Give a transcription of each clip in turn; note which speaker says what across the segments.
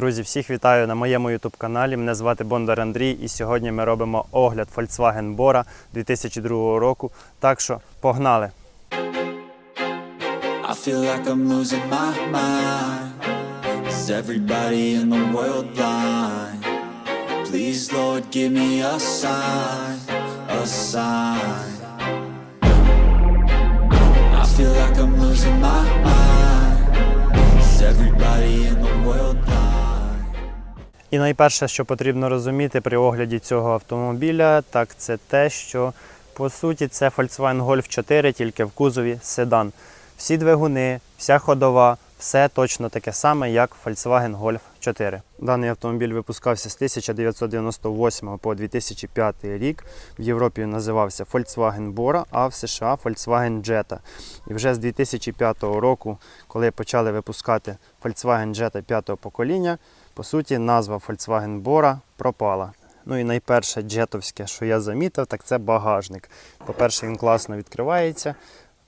Speaker 1: Друзі, всіх вітаю на моєму YouTube каналі. Мене звати Бондар Андрій, і сьогодні ми робимо огляд Volkswagen Bora 2002 року. Так що погнали!
Speaker 2: I feel like I'm losing my mind. Is everybody in the world blind? Please, Lord, give me a sign, a sign. I feel like I'm losing my mind. Is everybody in the world blind?
Speaker 1: І найперше, що потрібно розуміти при огляді цього автомобіля, так це те, що по суті це Volkswagen Golf 4, тільки в кузові седан. Всі двигуни, вся ходова, все точно таке саме, як Volkswagen Golf 4. Даний автомобіль випускався з 1998 по 2005 рік. В Європі називався Volkswagen Bora, а в США Volkswagen Jetta. І вже з 2005 року, коли почали випускати Volkswagen Jetta 5 покоління, по суті, назва Volkswagen Bora пропала. Ну і найперше джетовське, що я замітив, так це багажник. По-перше, він класно відкривається.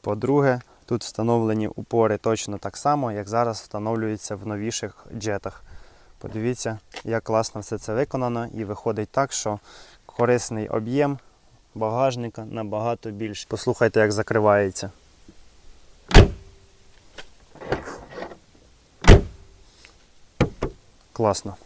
Speaker 1: По-друге, тут встановлені упори точно так само, як зараз встановлюється в новіших джетах. Подивіться, як класно все це виконано, і виходить так, що корисний об'єм багажника набагато більший. Послухайте, як закривається. Класно.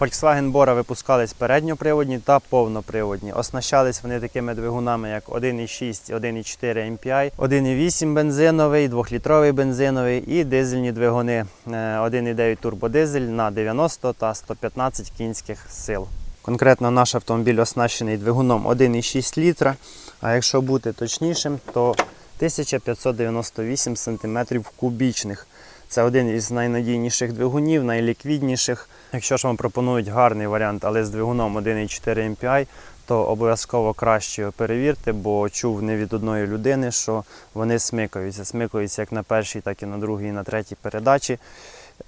Speaker 1: Volkswagen Bora випускались передньоприводні та повноприводні. Оснащались вони такими двигунами, як 1,6, 1,4 MPI, 1,8 бензиновий, 2-літровий бензиновий і дизельні двигуни е, 1,9 турбодизель на 90 та 115 кінських сил. Конкретно наш автомобіль оснащений двигуном 1,6 літра, а якщо бути точнішим, то 1598 см кубічних. Це один із найнадійніших двигунів, найліквідніших. Якщо ж вам пропонують гарний варіант, але з двигуном 1,4 MPI, то обов'язково краще перевірте, бо чув не від одної людини, що вони смикаються. Смикаються як на першій, так і на другій, і на третій передачі.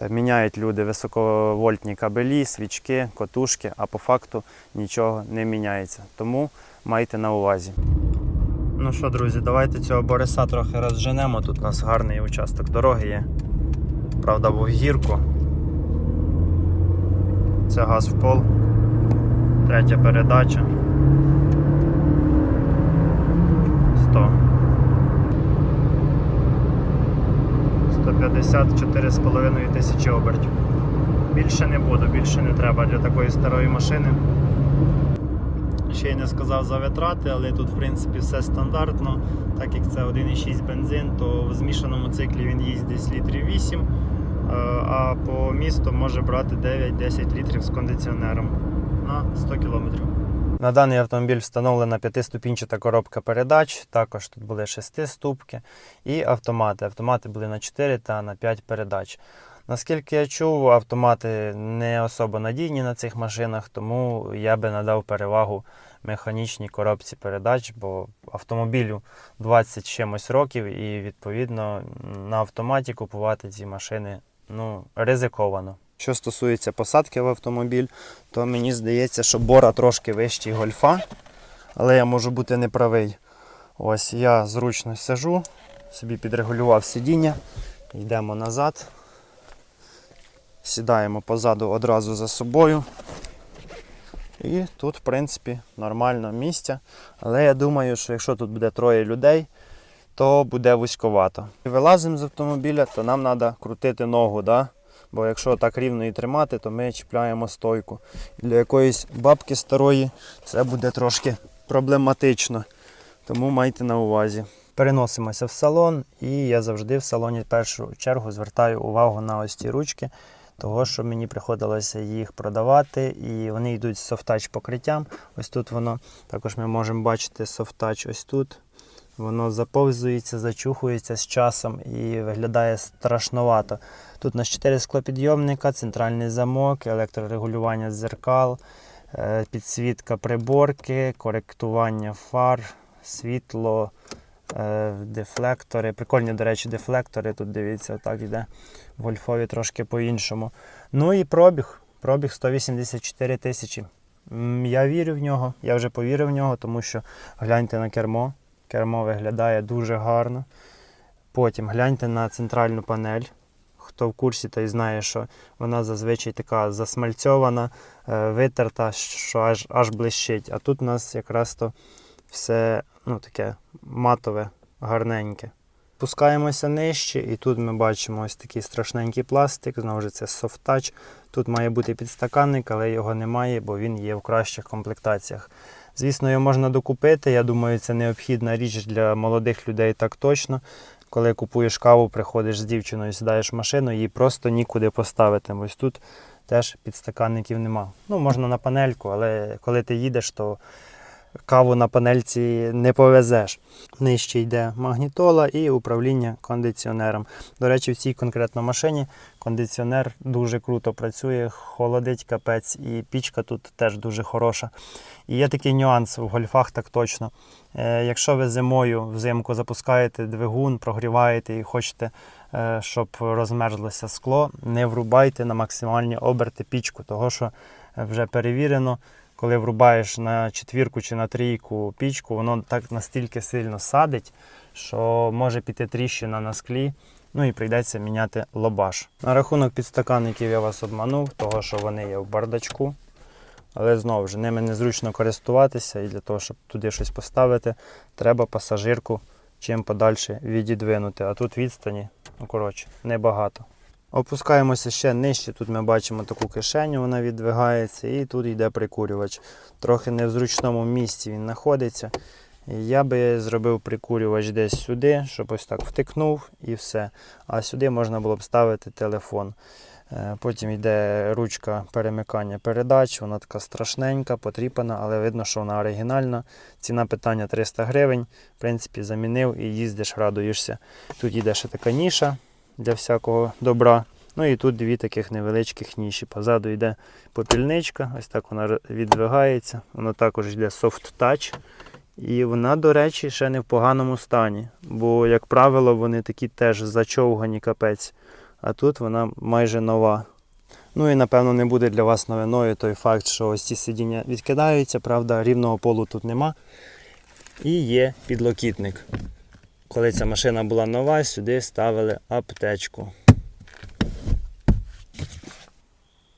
Speaker 1: Е, Міняють люди високовольтні кабелі, свічки, котушки, а по факту нічого не міняється. Тому майте на увазі. Ну що, друзі, давайте цього Бориса трохи розженемо. Тут у нас гарний участок дороги є. Правда, в гірку. Це газ в пол. Третя передача. 100. 154,5 тисячі обертів. Більше не буду, більше не треба для такої старої машини. Ще й не сказав за витрати, але тут в принципі все стандартно. Так як це 1,6 бензин, то в змішаному циклі він десь літрів 8, е, а по місту може брати 9-10 літрів з кондиціонером на 100 км. На даний автомобіль встановлена п'ятиступінчата коробка передач, також тут були шестиступки і автомати. Автомати були на 4 та на 5 передач. Наскільки я чув, автомати не особо надійні на цих машинах, тому я би надав перевагу механічній коробці передач, бо автомобілю 20 чимось років, і відповідно на автоматі купувати ці машини ну, ризиковано. Що стосується посадки в автомобіль, то мені здається, що бора трошки вищий гольфа, але я можу бути неправий. Ось я зручно сижу, собі підрегулював сидіння, йдемо назад. Сідаємо позаду одразу за собою. І тут, в принципі, нормально місця. Але я думаю, що якщо тут буде троє людей, то буде вузьковато. Вилазимо з автомобіля, то нам треба крутити ногу. Да? Бо якщо так рівно і тримати, то ми чіпляємо стойку. Для якоїсь бабки старої це буде трошки проблематично. Тому майте на увазі. Переносимося в салон, і я завжди в салоні в першу чергу звертаю увагу на ось ці ручки, того що мені приходилося їх продавати, і вони йдуть з софтач покриттям. Ось тут воно також ми можемо бачити софтач ось тут. Воно заповзується, зачухується з часом і виглядає страшновато. Тут у нас 4 склопідйомника, центральний замок, електрорегулювання дзеркал, е, підсвітка приборки, коректування фар, світло, дефлектори. Прикольні, до речі, дефлектори. Тут дивіться, так йде. В Гольфові трошки по-іншому. Ну і пробіг. Пробіг 184 тисячі. Я вірю в нього, я вже повірив в нього, тому що гляньте на кермо. Кермо виглядає дуже гарно. Потім гляньте на центральну панель. хто в курсі, той знає, що вона зазвичай така засмальцьована, е, витерта, що аж, аж блищить. А тут у нас якраз то все ну, таке матове, гарненьке. Пускаємося нижче, і тут ми бачимо ось такий страшненький пластик. Знову ж це touch. Тут має бути підстаканник, але його немає, бо він є в кращих комплектаціях. Звісно, його можна докупити. Я думаю, це необхідна річ для молодих людей так точно. Коли купуєш каву, приходиш з дівчиною, сідаєш в машину, її просто нікуди поставити. Ось тут теж підстаканників нема. Ну, можна на панельку, але коли ти їдеш, то каву на панельці не повезеш. Нижче йде магнітола і управління кондиціонером. До речі, в цій конкретно машині кондиціонер дуже круто працює, холодить капець, і пічка тут теж дуже хороша. І є такий нюанс в гольфах, так точно. Е, якщо ви зимою взимку запускаєте двигун, прогріваєте і хочете, е, щоб розмерзлося скло, не врубайте на максимальні оберти пічку, того що вже перевірено, коли врубаєш на четвірку чи на трійку пічку, воно так настільки сильно садить, що може піти тріщина на склі. Ну і прийдеться міняти лобаш. На рахунок підстаканників я вас обманув, того що вони є в бардачку. Але знову ж ними незручно користуватися, і для того, щоб туди щось поставити, треба пасажирку чим подальше відідвинути. А тут відстані, ну коротше, небагато. Опускаємося ще нижче. Тут ми бачимо таку кишеню, вона віддвигається, і тут йде прикурювач. Трохи не в зручному місці він знаходиться. Я би зробив прикурювач десь сюди, щоб ось так втикнув і все. А сюди можна було б ставити телефон. Е, Потім йде ручка перемикання передач, вона така страшненька, потріпана, але видно, що вона оригінальна. Ціна питання 300 гривень. В принципі, замінив і їздиш, радуєшся. Тут йде ще така ніша для всякого добра. Ну і тут дві таких невеличких ніші. Позаду йде попільничка, ось так вона віддвигається. Вона також йде soft touch. І вона, до речі, ще не в поганому стані. Бо, як правило, вони такі теж зачовгані капець. А тут вона майже нова. Ну і напевно не буде для вас новиною той факт, що ось ці сидіння відкидаються, правда, рівного полу тут нема. І є підлокітник. Коли ця машина була нова, сюди ставили аптечку.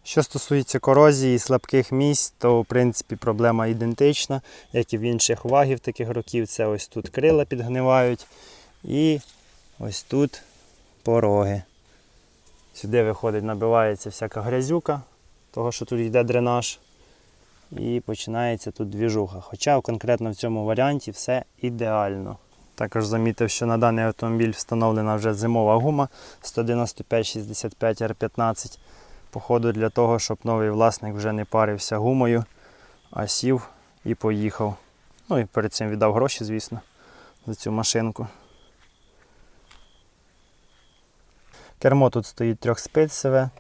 Speaker 1: Що стосується корозії і слабких місць, то в принципі проблема ідентична, як і в інших вагів таких років. Це ось тут крила підгнивають і ось тут пороги. Сюди виходить, набивається всяка грязюка, того що тут йде дренаж. І починається тут двіжуха. Хоча конкретно в цьому варіанті все ідеально. Також замітив, що на даний автомобіль встановлена вже зимова гума 195-65 R15. Походу для того, щоб новий власник вже не парився гумою, а сів і поїхав. Ну і перед цим віддав гроші, звісно, за цю машинку. Кермо тут стоїть трьохспицеве,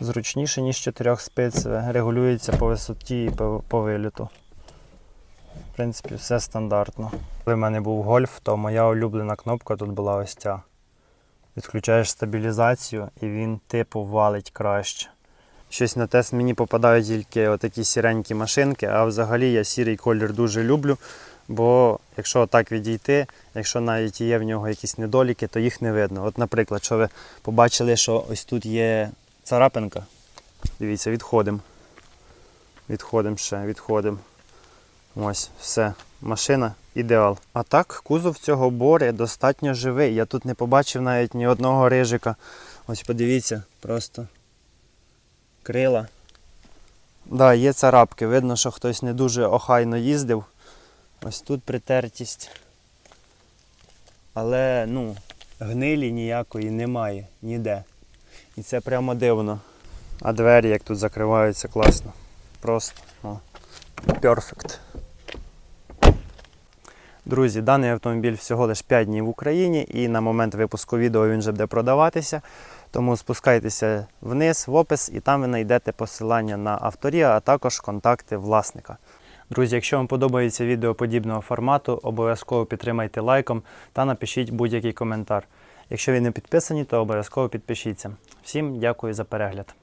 Speaker 1: зручніше, ніж чотирьохспицеве, регулюється по висоті і по виліту. В принципі, все стандартно. Коли в мене був гольф, то моя улюблена кнопка тут була ось ця. Відключаєш стабілізацію і він типу валить краще. Щось на тест мені попадають тільки отакі сіренькі машинки, а взагалі я сірий колір дуже люблю. Бо якщо так відійти, якщо навіть є в нього якісь недоліки, то їх не видно. От, наприклад, що ви побачили, що ось тут є царапинка. Дивіться, відходимо. Відходимо ще, відходимо. Ось, все, машина ідеал. А так, кузов цього бори достатньо живий. Я тут не побачив навіть ні одного рижика. Ось подивіться, просто крила. Да, є царапки. Видно, що хтось не дуже охайно їздив. Ось тут притертість. Але ну, гнилі ніякої немає ніде. І це прямо дивно. А двері як тут закриваються класно. Просто о, перфект. Друзі, даний автомобіль всього лише 5 днів в Україні і на момент випуску відео він вже буде продаватися. Тому спускайтеся вниз в опис і там ви знайдете посилання на авторія, а також контакти власника. Друзі, якщо вам подобається відео подібного формату, обов'язково підтримайте лайком та напишіть будь-який коментар. Якщо ви не підписані, то обов'язково підпишіться. Всім дякую за перегляд.